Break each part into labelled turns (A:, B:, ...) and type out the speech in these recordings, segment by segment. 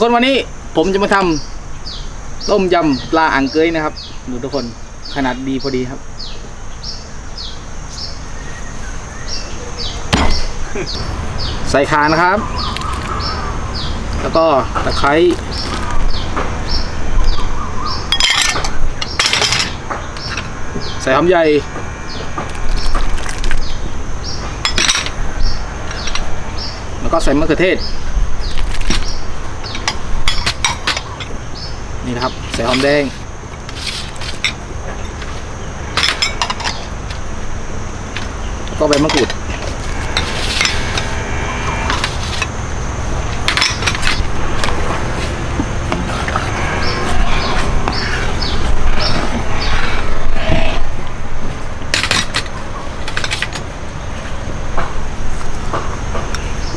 A: กคนวันนี้ผมจะมาทำต้มยำปลาอ่างเกยนะครับดูทุกคนขนาดดีพอดีครับ ใส่ขานะครับ แล้วก็ตะไคร้ใส่หอมใหญ่แล้วก็ใส่มะเขือเทศ นี่นะครับ ใส่หอมแดง แล้วก็ใบมะกรูด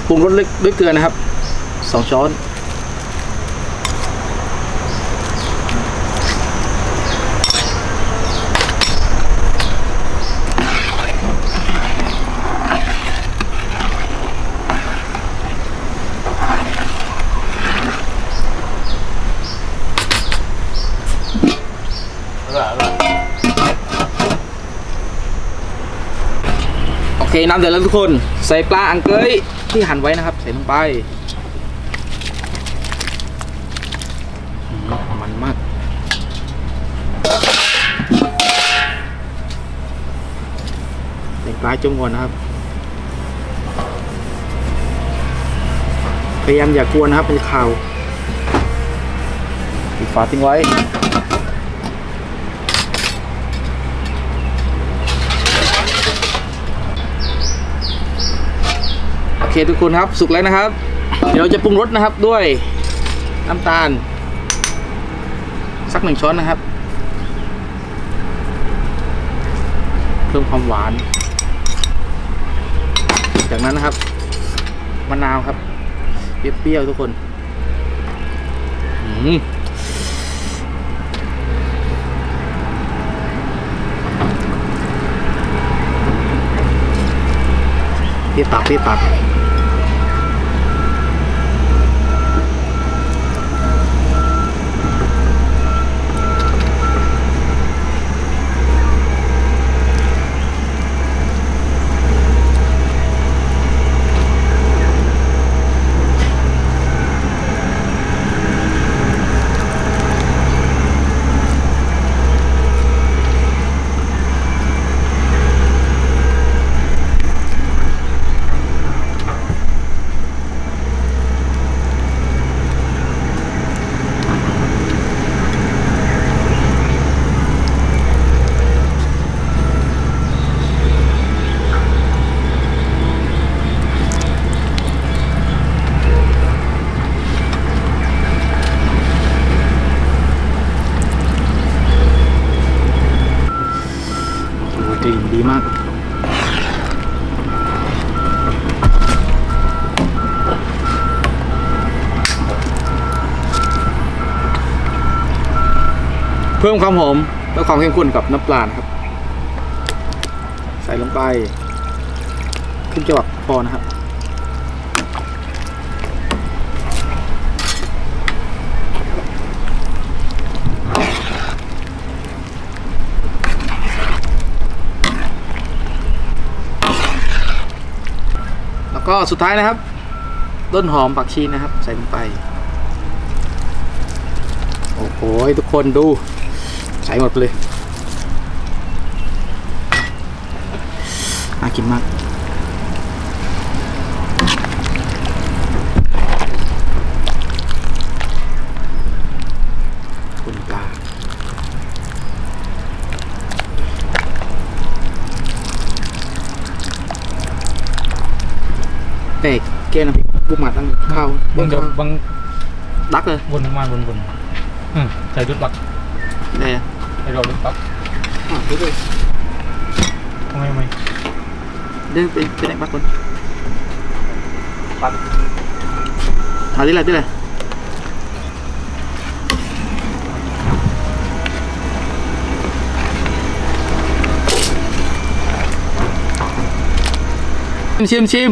A: ปรุงรสเล็กด้วยเกลือนะครับสองช้อน เคน้ำเดือดแล้วทุกคน ใส่ปลาอังเกยที่หั่นไว้นะครับ ใส่ลงไปมันมากใส่ปลาจมก่อนนะครับ พยายามอย่ากวนนะครับเป็นข่าวปิดฝาทิ้งไว้ เคทุกคนครับสุกแล้วนะครับ เดี๋ยวเราจะปรุงรสนะครับด้วยน้ำตาล สักหนึ่งช้อนนะครับ เพิ่มความหวาน จากนั้นนะครับมะนาวครับเปรี้ยวๆทุกคนอืมเปรี้ยวปากเปรี้ยวปาก เพิ่มความหอมและความเข้มข้นกับน้ำปลานะครับ ใส่ลงไป ขึ้นจังหวะพอนะครับแล้วก็สุดท้ายนะครับ ต้นหอมผักชีนะครับ ใส่ลงไป โอ้โหทุกคนดู ใส่หมดไปเลยน่ากินมากคุณปลาแต่แกน้ำพริกบุกมาตั้งข้าว
B: บาง
A: ข้าว
B: บาง
A: ดักเลย
B: บนมาบนบนอืมใส่ดุดบัก
A: ได้อะ
B: ใส่ดอกดุดบัก
A: อะดูเลย
B: ทำไมไม่
A: เดินไปไปไหนบ้างคน
B: ปัด
A: มาที่ไหนที่ไหนชิมชิมชิม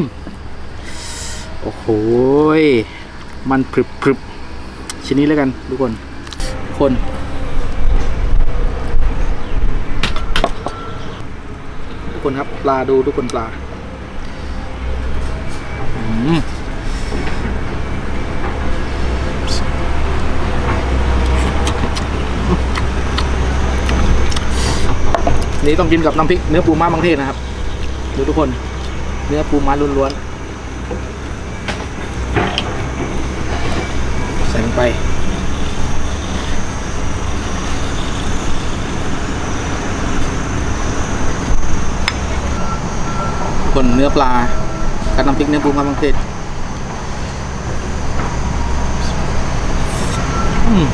A: โอ้โหยมันพรึบพรึบชิ้นนี้แล้วกันทุกคน คน กคนครับ ปลาดูทุกคนปลาอืมนี่ต้องกินกับน้ำพริกเนื้อปูม้าบางเทศนะครับ ดูทุกคน เนื้อปูม้าล้วนๆ ใส่ลงไป คนเนื้อปลากับน้ำพริกเนื้อปูม้าบางเทศอืม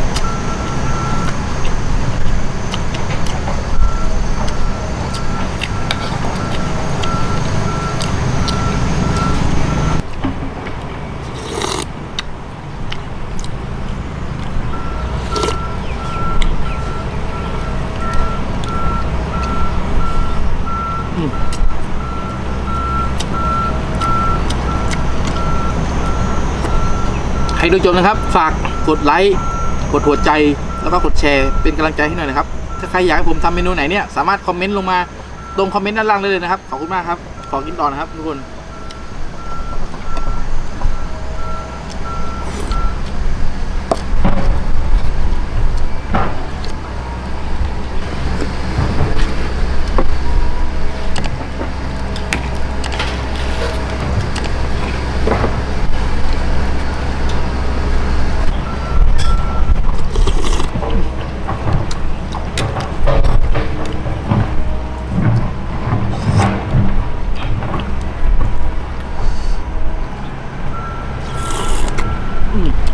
A: ใครดูจบนะครับ ฝากกดไลค์กดหัวใจแล้วก็กดแชร์เป็นกำลังใจให้หน่อยนะครับ ถ้าใครอยากให้ผมทำเมนูไหนเนี่ยสามารถคอมเมนต์ลงมาตรงคอมเมนต์ด้านล่างได้เลยนะครับ ขอบคุณมากครับ ขอกินต่อนะครับทุกคน hmm